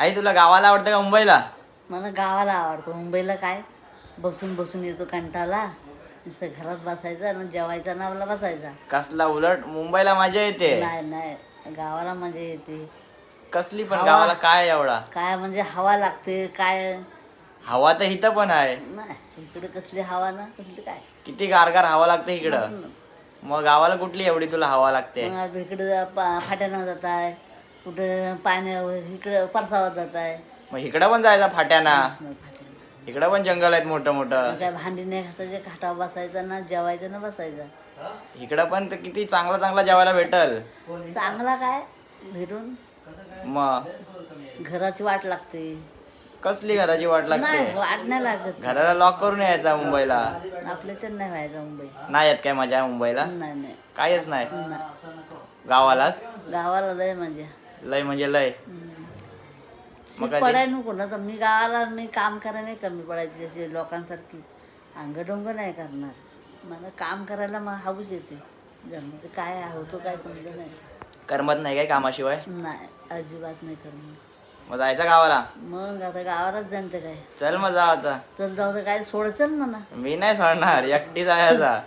आई तुला गावाला आवडतं का मुंबईला? मला गावाला आवडतो. मुंबईला काय? बसून बसून येतो कंटाला नुसतं घरात बसायचं आणि जेवायचा नावला बसायचा. कसला उलट? मुंबईला मजा येते. नाही नाही. गावाला मजा येते. कसली पण हवा. गावाला काय एवढा? काय म्हणजे हवा लागते काय? हवा तर इथं पण आहे. नाही इकडे कसली हवा ना कसली काय? किती गारगार हवा लागते इकडं. मग गावाला कुठली एवढी तुला हवा लागते? मग इकडे फाट्यानं जात आहे कुठं पाण्यावर इकडं परसावात जात आहे. मग इकडं पण जायचा फाट्याना? फाट्यानं. इकडं पण जंगल आहेत मोठं मोठं. काय भांडी नाही घासायचे खाटावर बसायचं ना जेवायचं ना बसायचं. इकडं पण तर किती चांगला चांगला जेवायला भेटल. चांगला काय? भेटून? मग? घराची वाट लागते. कसली घराची वाट नाही लागते वाट नाही लागत. घराला लॉक करून यायचा मुंबईला. आपल्याच्यात नाही व्हायचं मुंबई. नाही येत काय मजा मुंबईला? नाही नाही. काहीच नाही. नाही. गावालाच? गावाला लय म्हणजे लय म्हणजे लय. मग कधी- पडाय नको ना तर मी गावाला मी काम करायला नाही कमी पडायची जशी लोकांसारखी. अंगडोंग नाही करणार. मला काम करायला मग हाऊस येते. जमतं काय होतो काय समजत नाही. करमत नाही काय कामाशिवाय? नाही अजिबात नाही करणार. मग जायचं गावाला? मग आता गावालाच जमतं काय. चल मग जा आता. तर जाऊ काय सोडचल म्हणा. मी नाही सोडणार एकटी जायचा